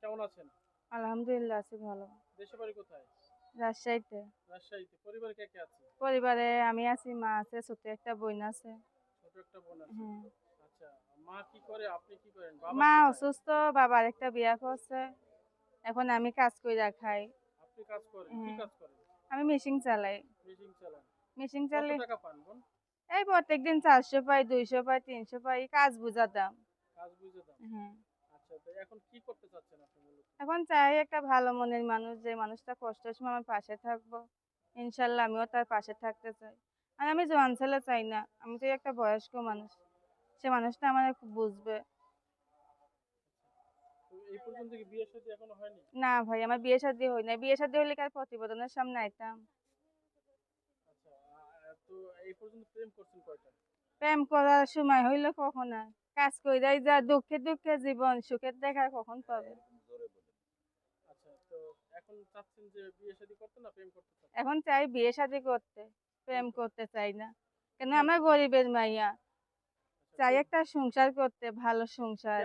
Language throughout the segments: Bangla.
কেমন আছেন? আলহামদুলিল্লাহ আছি ভালো। দেশে বাড়ি কোথায়? রাজশাহীতে। রাজশাহীতে। পরিবারে কে কে আছে? পরিবারে আমি আছি মা আছে ছোট একটা বোন আছে। ছোট একটা বোন আছে। হ্যাঁ। আচ্ছা মা কি করে? আপনি কি করেন? বাবা মা অসুস্থ বাবার একটা বিয়া করছে। এখন আমি কাজ করে খাই। আপনি কাজ করেন? কি হ্যাঁ। কাজ করেন? আমি মেশিন চালাই। চালান। মেশিন কত চালাই টাকা পান বোন? এই প্রত্যেকদিন চারশো পাই দুইশো পাই তিনশো পাই কাজ বুঝাতাম। কাজ বুঝে দাম হ্যাঁ। এখন কি করতে চাচ্ছেন আপনি এখন চাই একটা ভালো মনের মানুষ যে মানুষটা কষ্টের সময় আমার পাশে থাকব। ইনশাল্লাহ আমিও তার পাশে থাকতে চাই। আর আমি জোয়ান ছেলে চাই না আমি তো একটা বয়স্ক মানুষ। সে মানুষটা আমার খুব বুঝবে। না ভাই আমার বিয়ে শাদী হই না বিয়ে শাদী হলে কার প্রতিবেদনের সামনে আইতাম? আচ্ছা আ- তো এই পর্যন্ত প্রেম করছেন কয়টা? প্রেম করার সময় হইলে কখন আর? কাজ কইরাই যা দুঃখে দুঃখে জীবন সুখের দেখা কখন পাবে? আচ্ছা এখন যে বিয়ে শাদী করতে প্রেম চাই বিয়ে শাদী করতে প্রেম করতে চাই না। কেন আমরা গরিবের মাইয়া। আচ্ছা, চাই একটা সংসার করতে ভালো সংসার।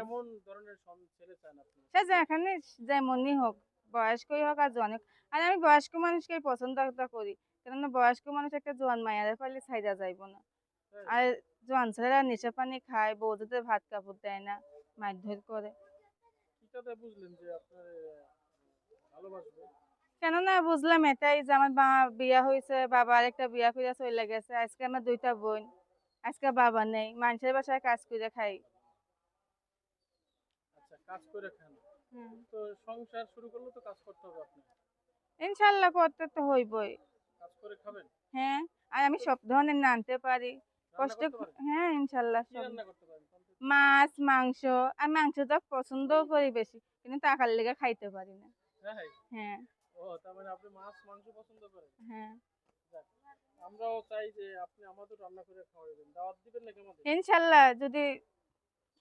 সে যেখানে যেমনই হোক বয়স্কই হোক আর জনক। আর আমি বয়স্ক মানুষকেই পছন্দ করি। কেননা বয়স্ক মানুষ একটা জোয়ান মায়ারে পারলে ছাইরা যাইব না? আর জোয়ান ছেলেরা নেশা পানি খায় বৌদিদের ভাত কাপড় দেয় না মারধর করে কিটাতে বুঝলেন যে আপনার ভালোবাসবে? কেননা বুঝলাম এটাই যে আমার মা বিয়া হয়েছে বাবা আরেকটা বিয়া করে চলে গেছে আজকে আমার দুইটা বোন আজকে বাবা নেই মানুষের বাসায় কাজ করে খাই। আচ্ছা কাজ করে খান তো সংসার শুরু করলে তো কাজ করতে হবে আপনি ইনশাল্লাহ করতে তো হইবই। কাজ করে খাবেন? হ্যাঁ আর আমি সব ধরনের নানতে পারি। কষ্ট হ্যাঁ ইনশাল্লাহ? মাছ মাংস আর মাংসটা পছন্দও করি বেশি কিন্তু টাকার লেগে খাইতে পারি না। হ্যাঁ। মানে পছন্দ হ্যাঁ। দাওয়াত ইনশাল্লাহ যদি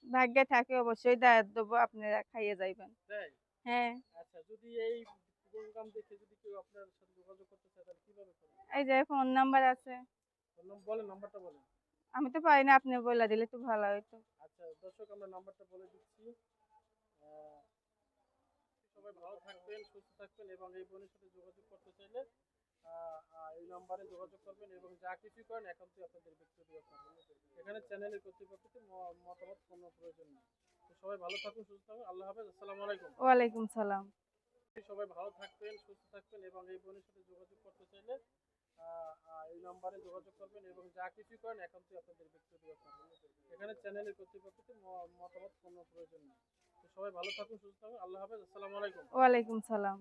ভাগ্যে থাকে অবশ্যই দায়িত্ব দেবো আপনারা খাইয়ে যাইবেন। হ্যাঁ। আচ্ছা যদি এই প্রোগ্রাম দেখে যদি কেউ আপনার সাথে যোগাযোগ করতে চায় তাহলে কীভাবে এই যে ফোন নাম্বার আছে। বলেন নাম্বারটা বলেন। আমি তো পারি না আপনি বলে দিলে তো ভালো হতো আচ্ছা দর্শক আমরা নাম্বারটা বলে দিচ্ছি। সবাই ভালো থাকবেন সুস্থ থাকবেন এবং এই বোনের সাথে যোগাযোগ করতে চাইলে এই নাম্বারে যোগাযোগ করবেন এবং যা কিছু করেন একান্তই আপনাদের ব্যক্তিগত এখানে চ্যানেলের কর্তৃপক্ষকে মতামত কোনো প্রয়োজন নেই। তো সবাই ভালো থাকুন সুস্থ থাকুন। আল্লাহ হাফেজ আসসালামু আলাইকুম। ওয়ালাইকুম সালাম। সবাই ভালো থাকবেন সুস্থ থাকবেন এবং এই বোনের সাথে যোগাযোগ করতে চাইলে এই নাম্বারে যোগাযোগ করবেন এবং যা কিছু করেন একান্তই আপনাদের ব্যক্তিগত এখানে চ্যানেলের কর্তৃপক্ষের মতামত কোনো প্রয়োজন নেই। সবাই ভালো থাকুন, সুস্থ থাকুন। আল্লাহ হাফেজ। আসসালামু আলাইকুম। ওয়ালাইকুম সালাম।